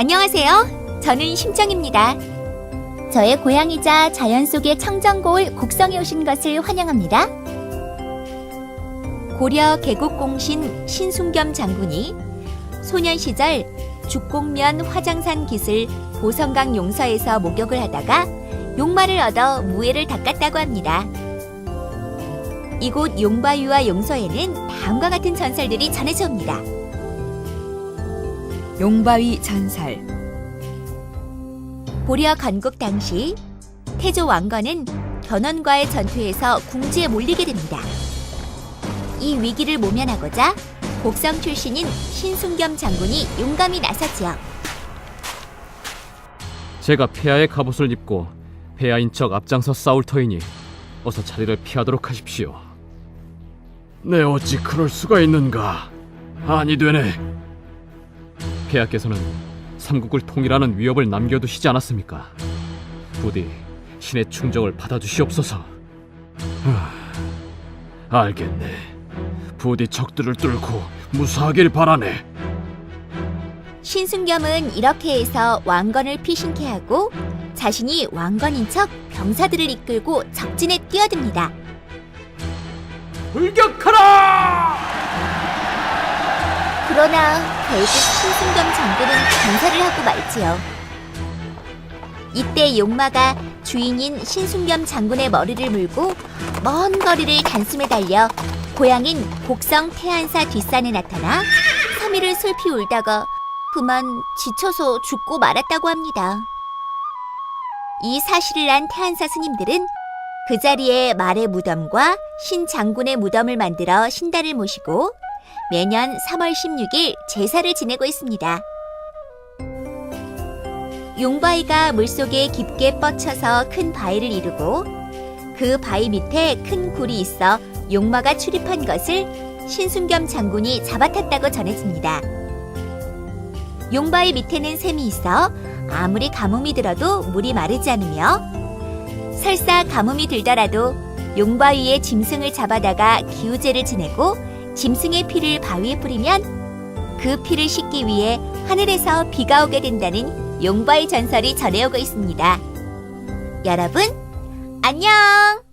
안녕하세요. 저는 심정입니다. 저의 고향이자 자연 속의 청정고을 곡성에 오신 것을 환영합니다. 고려 개국공신 신순겸 장군이 소년 시절 죽곡면 화장산 기슬 보성강 용서에서 목욕을 하다가 용마를 얻어 무예를 닦았다고 합니다. 이곳 용바위와 용서에는 다음과 같은 전설들이 전해져 옵니다. 용바위 전설 고려 건국 당시 태조 왕건은 견훤과의 전투에서 궁지에 몰리게 됩니다. 이 위기를 모면하고자 곡성 출신인 신순겸 장군이 용감히 나섰지요. 제가 폐하의 갑옷을 입고 폐하인 척 앞장서 싸울 터이니 어서 자리를 피하도록 하십시오. 네 어찌 그럴 수가 있는가? 아니 되네. 폐하께서는 삼국을 통일하는 위협을 남겨두시지 않았습니까? 부디 신의 충정을 받아주시옵소서. 하, 알겠네. 부디 적들을 뚫고 무사하길 바라네. 신순겸은 이렇게 해서 왕건을 피신케 하고 자신이 왕건인 척 병사들을 이끌고 적진에 뛰어듭니다. 불격하라! 그러나 결국 신순겸 장군은 전사를 하고 말지요. 이때 용마가 주인인 신순겸 장군의 머리를 물고 먼 거리를 단숨에 달려 고향인 곡성 태안사 뒷산에 나타나 3일을 슬피 울다가 그만 지쳐서 죽고 말았다고 합니다. 이 사실을 안 태안사 스님들은 그 자리에 말의 무덤과 신 장군의 무덤을 만들어 신단을 모시고 매년 3월 16일 제사를 지내고 있습니다. 용바위가 물속에 깊게 뻗쳐서 큰 바위를 이루고 그 바위 밑에 큰 굴이 있어 용마가 출입한 것을 신순겸 장군이 잡아탔다고 전해집니다. 용바위 밑에는 샘이 있어 아무리 가뭄이 들어도 물이 마르지 않으며 설사 가뭄이 들더라도 용바위에 짐승을 잡아다가 기우제를 지내고 짐승의 피를 바위에 뿌리면 그 피를 씻기 위해 하늘에서 비가 오게 된다는 용바위 전설이 전해오고 있습니다. 여러분, 안녕!